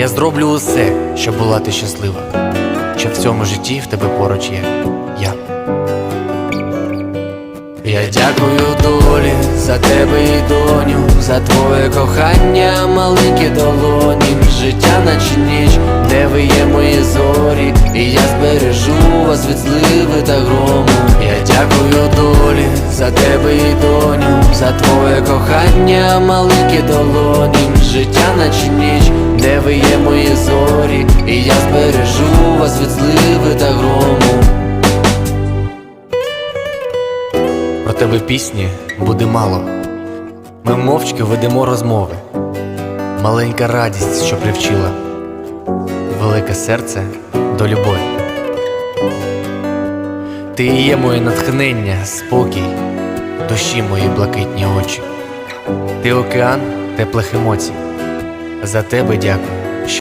Я зроблю усе, щоб була ти щаслива, щоб в цьому житті в тебе поруч є я. Я дякую долі за тебе і доню, за твоє кохання, маленькі долоні, життя наче ніч, де ви є мої зорі, і я збережу вас від зливи та грому. Я дякую долі за тебе і доню, за твоє кохання, маленькі долоні, життя наче ніч, де ви є мої зорі, і я збережу вас від зливи та грому. Про тебе пісні буде мало. Ми мовчки ведемо розмови. Маленька радість, що привчила, велике серце до любові. Ти є моє натхнення, спокій, душі мої блакитні очі. Ти океан теплих емоцій. За тебе дякую.